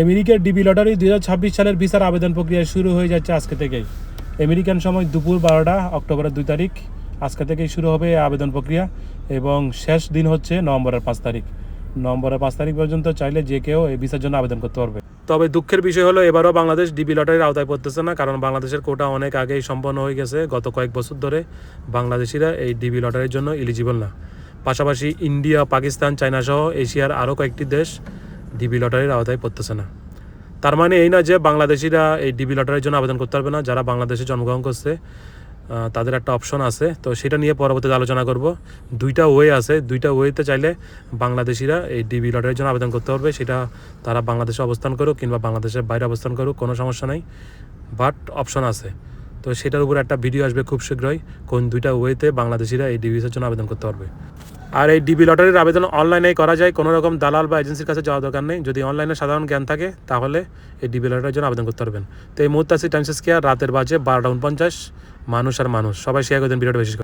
আমেরিকার DB lottery দুই হাজার ছাব্বিশ সালের ভিসার আবেদন প্রক্রিয়া শুরু হয়ে যাচ্ছে আজকে থেকেই। আমেরিকান সময় দুপুর বারোটা, অক্টোবরের দুই তারিখ। আজকে থেকেই শুরু হবে আবেদন প্রক্রিয়া এবং শেষ দিন হচ্ছে নভেম্বরের পাঁচ তারিখ। নভেম্বরের পাঁচ তারিখ পর্যন্ত চাইলে যে কেউ এই ভিসার জন্য আবেদন করতে পারবে। তবে দুঃখের বিষয় হলো, এবারও বাংলাদেশ ডিবি লটারির আওতায় পড়তেছে না, কারণ বাংলাদেশের কোটা অনেক আগেই সম্পন্ন হয়ে গেছে। গত কয়েক বছর ধরে বাংলাদেশিরা এই ডিবি লটারির জন্য এলিজিবল না। পাশাপাশি ইন্ডিয়া, পাকিস্তান চায়না সহ এশিয়ার আরও কয়েকটি দেশ ডিবি লটারির আওতায় পড়তেছে না। তার মানে এই না যে বাংলাদেশিরা এই ডিবি লটারির জন্য আবেদন করতে পারবে না। যারা বাংলাদেশে জন্মগ্রহণ করছে তাদের একটা অপশন আছে। তো সেটা নিয়ে পরবর্তীতে আলোচনা করব। দুইটা ওয়ে আছে। দুইটা ওয়েতে চাইলে বাংলাদেশিরা এই ডিবি লটারির জন্য আবেদন করতে পারবে। সেটা তারা বাংলাদেশে অবস্থান করুক কিংবা বাংলাদেশের বাইরে অবস্থান করুক, কোনো সমস্যা নেই। বাট অপশন আছে। তো সেটার উপর একটা ভিডিও আসবে খুব শীঘ্রই। কোন দুইটা ওয়েতে বাংলাদেশিরা এই ডিবিসের জন্য আবেদন করতে পারবে। আর এই ডিবি লটারির আবেদন অনলাইনে করা যায়। কোনো রকম দালাল বা এজেন্সির কাছে যাওয়া দরকার নেই। যদি অনলাইনে সাধারণ জ্ঞান থাকে, তাহলে এই ডিবি লটারির জন্য আবেদন করতে পারবেন। তো এই মুহূর্তে আছে টাইমস কেয়ার রাতের বাজে, বারোটা উনপঞ্চাশ, মানুষ আর মানুষ। সবাই শেয়ার করে দেন ভিডিওটা বেশি।